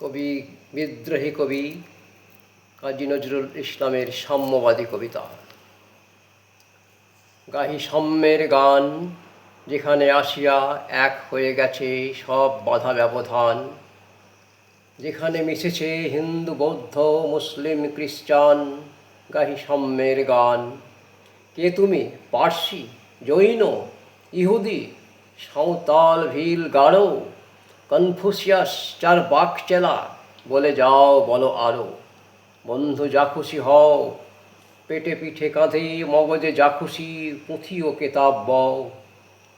কবি, বিদ্রোহী কবি কাজী নজরুল ইসলামের সাম্যবাদী কবিতা। গাহি সাম্যের গান, যেখানে আসিয়া এক হয়ে গেছে সব বাধা ব্যবধান। যেখানে মিশেছে হিন্দু, বৌদ্ধ, মুসলিম, খ্রিস্টান, গাহি সাম্যের গান। কে তুমি? পার্সি, জৈন, ইহুদি, সাঁওতাল, ভিল গাঢ় কনফুসিয়াস চার বাক চেলা, বলে যাও বলো আরও বন্ধু যা খুশি হও, পেটে পিঠে কাঁধে মগজে যা খুশি পুঁথি ও কেতাব বও।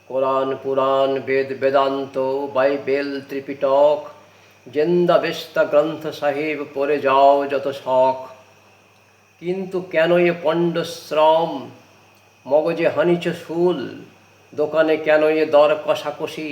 Quran Purana Veda Vedanta, Bible Tripitaka, Zend Avesta Granth Sahib পড়ে যাও যত শখ। কিন্তু কেন এ পণ্ডশ্রম মগজে হানিচ শুল, দোকানে কেন এ দর কষাকষি?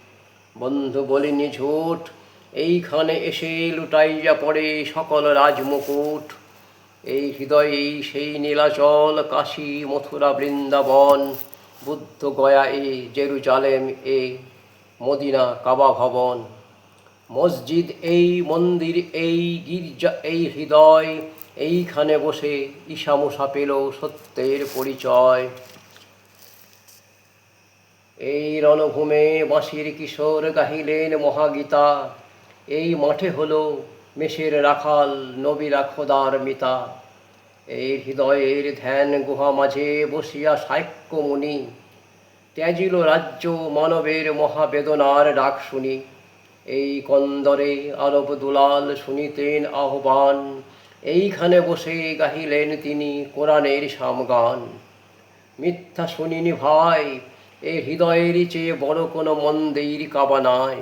বন্ধু বলিনি ঝুট, এইখানে এসে লুটাইয়া পড়ে সকল রাজমুকুট। এই হৃদয়েই সেই নীলাচল কাশী মথুরা বৃন্দাবন, বুদ্ধ গয়া এ জেরুজালেম এ মদিনা কাবা ভবন। মসজিদ এই, মন্দির এই, গির্জা এই হৃদয়, এইখানে বসে ঈশামুষা পেল সত্যের পরিচয়। এই রণভূমে বাঁশির কিশোর গাহিলেন মহাগীতা। এই মাঠে হলো মেষের রাখাল, নবীরা খোদার মিতা। এই হৃদয়ের ধ্যান গুহা মাঝে বসিয়া সাক্ষ্যমুনি ত্যাজিল রাজ্য মানবের মহাবেদনার ডাক শুনি। এই কন্দরে আরব দুলাল শুনিতেন আহ্বান। এইখানে বসে গাহিলেন তিনি কোরআনের সামগান মিথ্যা শুনিনি ভাই এ হৃদয়েরই চেয়ে বড় কোনো মন্দির কাবা নাই।